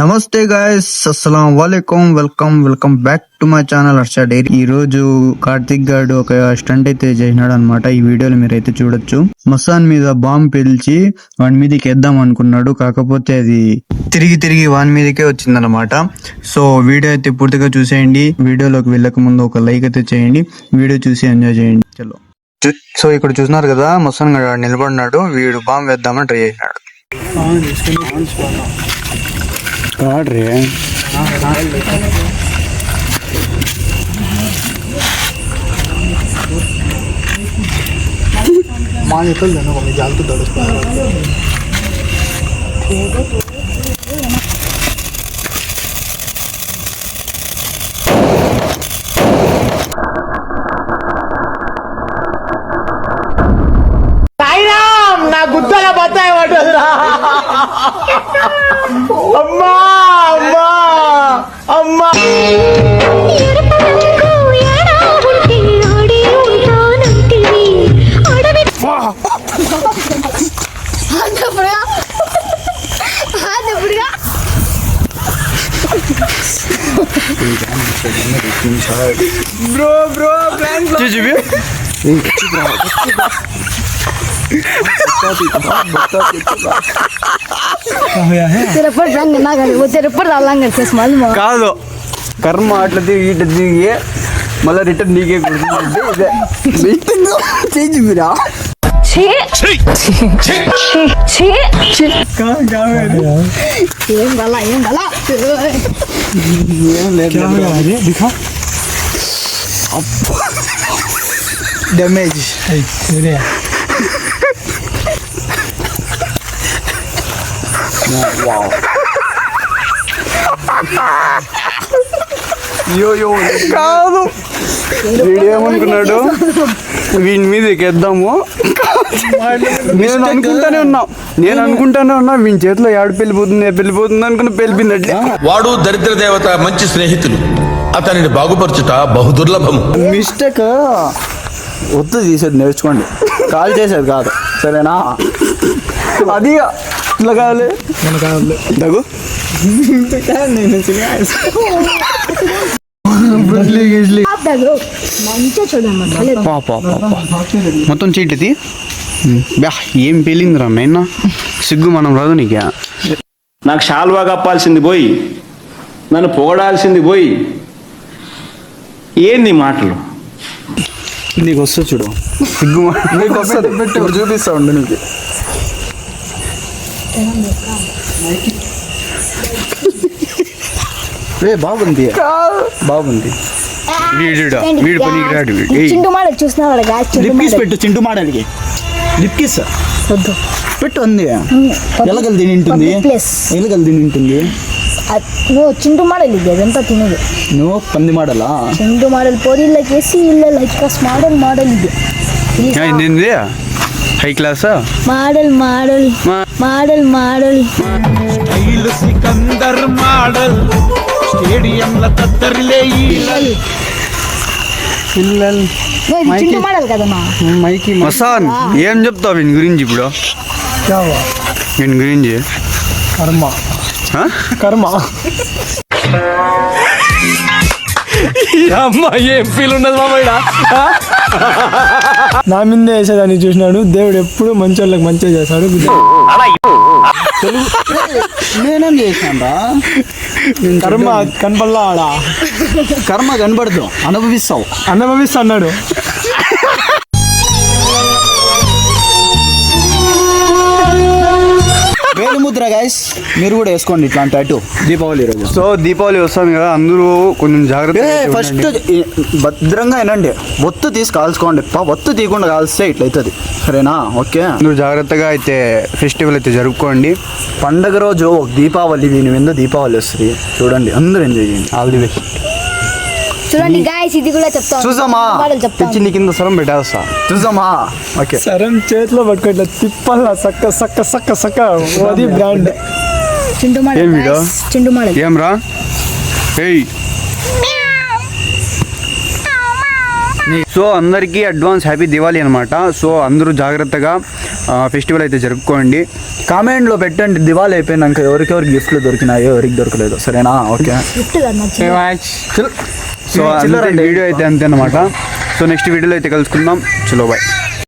నమస్తే గాయస్ అస్సలం వాలేకుమ్ welcome welcome back to my channel Harsha diary ఈ రోజు కార్తిక్ గాడు ఒక స్టంట్ అయితే చేసినాడు అనమాట ఈ వీడియోలో మీరైతే చూడొచ్చు. మసాన్ మీద బాంబు పిలిచి వాడి మీదకి వేద్దాం అనుకున్నాడు. కాకపోతే అది తిరిగి తిరిగి వాని మీదకే వచ్చిందనమాట సో వీడియో అయితే పూర్తిగా చూసేయండి. వీడియోలోకి వెళ్ళక ముందు ఒక లైక్ అయితే చేయండి. వీడియో చూసి ఎంజాయ్ చేయండి. చలో. చూ- సో ఇక్కడ చూసినారు కదా మసాన్ గాడు నిలబడినాడు. వీడు బాంబు వేద్దామని ట్రై చేసినాడు. काट रहे हैं। माँ ये कल जाना मम्मी जाल तो दर्द ना गुत्ता ना बताए वाटर अम्मा బ్రో బ్రో ప్లాన్ तेरे पर रंग ना करे वो तेरे पर डालेंगे केस मालूम है కాదు కర్మ అట్లా తిరిగి ఇట్లా తిరిగి మళ్ళీ రిటర్న్ నీకే ชี้ชี้ชี้ชี้ชี้ชี้ก้าวก้าวเลยเลี้ยงบาลายเลี้ยงบาลาเลยเลี้ยงเลี้ยงก้าวเลยเนี่ยดิครับเดเมจไอ้ดูเนี่ยว้าว అయ్యోయో కాదు. వీడేమనుకున్నాడు? వీని మీద ఎక్కేద్దాము. నేను అనుకుంటానే ఉన్నా. నేను అనుకుంటానే ఉన్నా వీని చేతిలో ఏడు పెళ్ళిపోతుంది పెళ్ళిపోతుంది అనుకుని పెళ్ళిపోయినట్లే వాడు దరిద్ర దేవత మంచి స్నేహితులు. అతనిని బాగుపరచుట బహుదుర్లభము మిస్టేక్. వద్దు తీసేది నేర్చుకోండి. కాల్ చేసేది కాదు. సరేనా? అది ఇట్లా కావాలి. దగ్గు. మంచిగా చూడండి పాప మొత్తం చీటిది బ్యా ఏం పేలిందిరా నైనా సిగ్గు మనం రాదు నీకే నాకు షాల్వా కప్పాల్సింది పోయి నన్ను పొగడాల్సింది పోయి ఏంది మాటలు నీకు వస్తుంది చూడు సిగ్గు నీకు వస్తుంది ఇప్పుడు చూపిస్తా ఉండు నీకు ఏ బాగుంది. బాగుంది. వీడుడా, వీడు వీడు. ఏయ్. చింటు మాడ చూసినావాడు గా చింటు లిప్ కిస్ మాడ పెట్టు చింటూ మాడలికి లిప్ కిస్? వద్దు. పెట్టు ఉంది ఎలగలు తిని ఉంటుంది. ఎలగలు తిని ఉంటుంది. అద్- నువ్వు చింటు మాడల్ ఇది అదంతా తినదు. నువ్వు పంది మాడలా? చింటు మాడల్ పొరిళ్ళకి వేసి ఇల్ల లైక్ మోడల్ మోడల్ ఇది. ఆ, ఇదేంది హై క్లాసా? Model model. మా- మోడల్. Model Sikandar model. స్టేడియంల తత్తరిలే పిల్లలు. మైకి. మసాన్ ఏం చెప్తావు వీని గురించి ఇప్పుడు? వీని గురించి? కర్మ? కర్మ. అమ్మ ఏం ఫీల్ ఉన్నది మామయ్య నా మీదే వేసేదాన్ని చూసినాడు. దేవుడు ఎప్పుడు మంచి వాళ్ళకి మంచిగా చేస్తాడు నేనేం చేశాను కర్మ కనపల్లా ఆడ? కర్మ కనబడదు అనుభవిస్తావు. అనుభవిస్తా అన్నాడు. వేలుముద్ర గైస్ మీరు కూడా వేసుకోండి ఇట్లాంటి అటు దీపావళి రోజు. సో దీపావళి వస్తుంది కదా అందరూ కొంచెం జాగ్రత్త ఫస్ట్ భద్రంగా వినండి. ఒత్తు తీసి కాల్చుకోండి. ఒత్తు తీయకుండా కాల్స్తే ఇట్లయితుంది. సరేనా? ఓకే. అందరూ జాగ్రత్తగా అయితే ఫెస్టివల్ అయితే జరుపుకోండి. పండగ రోజు ఒక దీపావళి దీని మీద దీపావళి వస్తుంది. చూడండి అందరూ ఎంజాయ్ చేయండి. ఆల్ ది బెస్ట్ చూడండి గాయస్ ఇది కూడా చెప్తాను చూసామా? తెచ్చి నీ కింద సరం పెట్టేస్తా. చూసామా? ఓకే. సరం చేతిలో పట్టుకో ఇట్లా తిప్పల్లా సక్క సక్క సక్క సక్క. అది brand Chintu model. Chintu model ఏం రా ఏయ్. సో అందరికీ అడ్వాన్స్ హ్యాపీ దివాళీ అనమాట సో అందరూ జాగ్రత్తగా ఫెస్టివల్ అయితే జరుపుకోండి. కామెంట్లో పెట్టండి దివాళీ అయిపోయినాక ఎవరికెవరు గిఫ్ట్లు దొరికినాయో ఎవరికి దొరకలేదు. సరేనా? ఓకే. సో. వీడియో అయితే అంతే అనమాట సో నెక్స్ట్ వీడియోలో అయితే కలుసుకుందాం. చలో బాయ్.